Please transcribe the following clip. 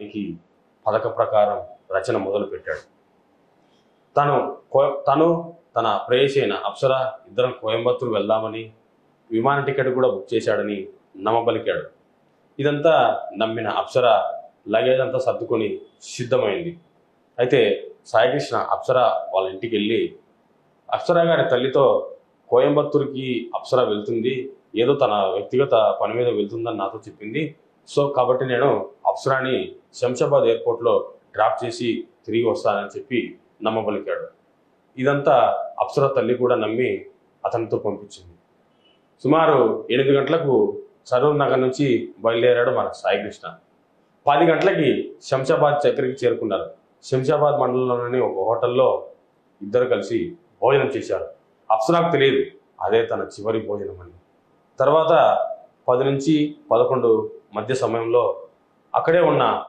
వివాహానికి పథక ప్రకారం రచన మొదలుపెట్టాడు. తను కో- తను తన ప్రేయసైన అయిన అప్సర ఇద్దరం కోయంబత్తూరు వెళ్దామని విమాన టికెట్ కూడా బుక్ చేశాడని నమ్మబలికాడు. ఇదంతా నమ్మిన అప్సర లగేజ్ అంతా సర్దుకొని సిద్ధమైంది. అయితే సాయికృష్ణ అప్సర వాళ్ళ ఇంటికి వెళ్ళి అప్సర గారి తల్లితో కోయంబత్తూరుకి అప్సర వెళ్తుంది ఏదో తన వ్యక్తిగత పని మీద వెళ్తుందని నాతో చెప్పింది సో కాబట్టి నేను అప్సరాని శంషాబాద్ ఎయిర్పోర్ట్లో డ్రాప్ చేసి తిరిగి వస్తానని చెప్పి నమ్మబలికాడు. ఇదంతా అప్సరా తల్లి కూడా నమ్మి అతనితో పంపించింది. సుమారు ఎనిమిది గంటలకు సరూర్ నగర్ నుంచి బయలుదేరాడు మన సాయికృష్ణ పది గంటలకి శంషాబాద్ చక్రికి చేరుకున్నారు. శంషాబాద్ మండలంలోని ఒక హోటల్లో ఇద్దరు కలిసి భోజనం చేశారు. అప్సరాకు తెలియదు అదే తన చివరి భోజనం అని. తర్వాత పది నుంచి పదకొండు మధ్య సమయంలో అక్కడే ఉన్న